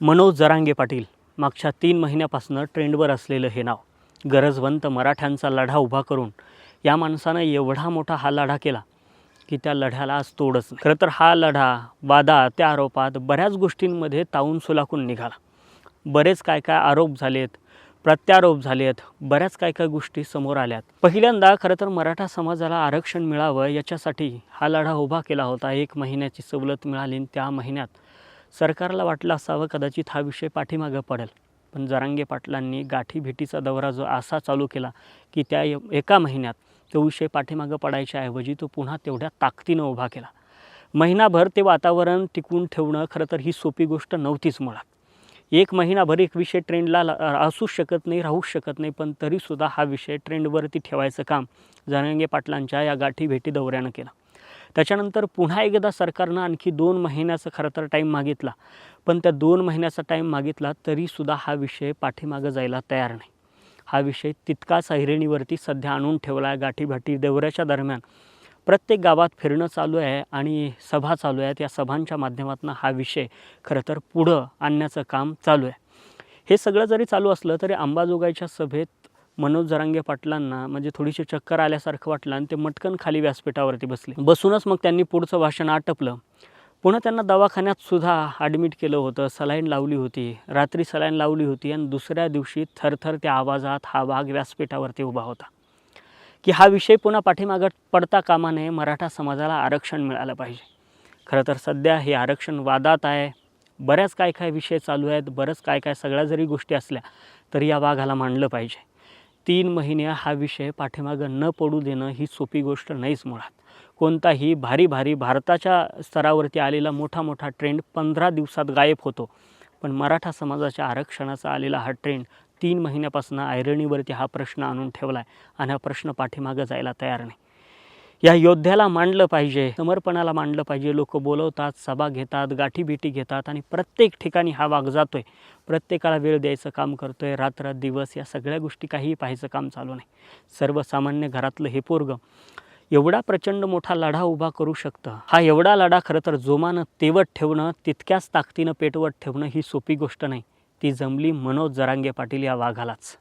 मनोज जरांगे पाटील मागच्या तीन महिन्यापासून ट्रेंडवर असलेलं हे नाव. गरजवंत मराठ्यांचा लढा उभा करून या माणसानं एवढा मोठा हा लढा केला की त्या लढ्याला आज तोडच खरं तर हा लढा वादा त्या आरोपात बऱ्याच गोष्टींमध्ये तावून सुलाखून निघाला. बरेच काय काय आरोप झालेत प्रत्यारोप झालेत बऱ्याच काय काय गोष्टी समोर आल्यात. पहिल्यांदा खरं तर मराठा समाजाला आरक्षण मिळावं याच्यासाठी हा लढा उभा केला होता. एक महिन्याची सवलत मिळाली आणि त्या महिन्यात सरकारला वाटलं असावं कदाचित हा विषय पाठीमागं पडेल. पण जरांगे पाटलांनी गाठीभेटीचा दौरा जो असा चालू केला की त्या एका महिन्यात तो विषय पाठीमागं पडायच्या ऐवजी तो पुन्हा तेवढ्या ताकदीनं उभा केला. महिनाभर ते वातावरण टिकवून ठेवणं खरं तर ही सोपी गोष्ट नव्हतीच मुळात. एक महिनाभर एक विषय ट्रेंडला असूच शकत नाही राहूच शकत नाही पण तरीसुद्धा हा विषय ट्रेंडवरती ठेवायचं काम जरांगे पाटलांच्या या गाठीभेटी दौऱ्यानं केलं. त्याच्यानंतर पुन्हा एकदा सरकारनं आणखी दोन महिन्याचा खरं तर टाईम मागितला. पण त्या दोन महिन्याचा टाईम मागितला तरीसुद्धा हा विषय पाठीमागं जायला तयार नाही. हा विषय तितकाच ऐरणीवरती सध्या आणून ठेवला आहे गाठीभाटी देवऱ्याच्या दरम्यान. प्रत्येक गावात फिरणं चालू आहे आणि सभा चालू आहेत. या सभांच्या माध्यमातून हा विषय खरं तर पुढं आणण्याचं काम चालू आहे. हे सगळं जरी चालू असलं तरी अंबाजोगाईच्या सभेत मनोज जरांगे पाटलांना म्हणजे थोडीशी चक्कर आल्यासारखं वाटलं आणि ते मटकन खाली व्यासपीठावरती बसले. बसूनच मग त्यांनी पुढचं भाषण आटपलं. पुन्हा त्यांना दवाखान्यात सुद्धा ॲडमिट केलं होतं. सलाईन लावली होती. रात्री सलाईन लावली होती आणि दुसऱ्या दिवशी थरथर त्या आवाजात हा वाघ व्यासपीठावरती उभा होता. की हा विषय पुन्हा पाठीमागं पडता कामा नये मराठा समाजाला आरक्षण मिळालं पाहिजे. खरं तर सध्या हे आरक्षण वादात आहे. बऱ्याच काय काय विषय चालू आहेत बरंच काय काय सगळ्या जरी गोष्टी असल्या तरी या वाघाला मांडलं पाहिजे. तीन महिने हा विषय पाठीमागं न पडू देणं ही सोपी गोष्ट नाहीच मुळात. कोणताही भारी भारी भारताच्या स्तरावरती आलेला मोठा मोठा ट्रेंड पंधरा दिवसात गायब होतो. पण मराठा समाजाच्या आरक्षणाचा आलेला हा ट्रेंड तीन महिन्यापासून ऐरणीवरती हा प्रश्न आणून ठेवला आहे आणि हा प्रश्न पाठीमागं जायला तयार नाही. या योद्ध्याला मांडलं पाहिजे समर्पणाला मांडलं पाहिजे. लोक बोलवतात सभा घेतात गाठीभेटी घेतात आणि प्रत्येक ठिकाणी हा वाघ जातोय. प्रत्येकाला वेळ द्यायचं काम करतोय. रात्र दिवस या सगळ्या गोष्टी काहीही पाहायचं काम चालू नाही. सर्वसामान्य घरातलं हे पोरग एवढा प्रचंड मोठा लढा उभा करू शकतं. हा एवढा लढा खरं तर जोमानं तेवत ठेवणं तितक्याच ताकदीनं पेटवत ठेवणं ही सोपी गोष्ट नाही. ती जमली मनोज जरांगे पाटील या वाघालाच.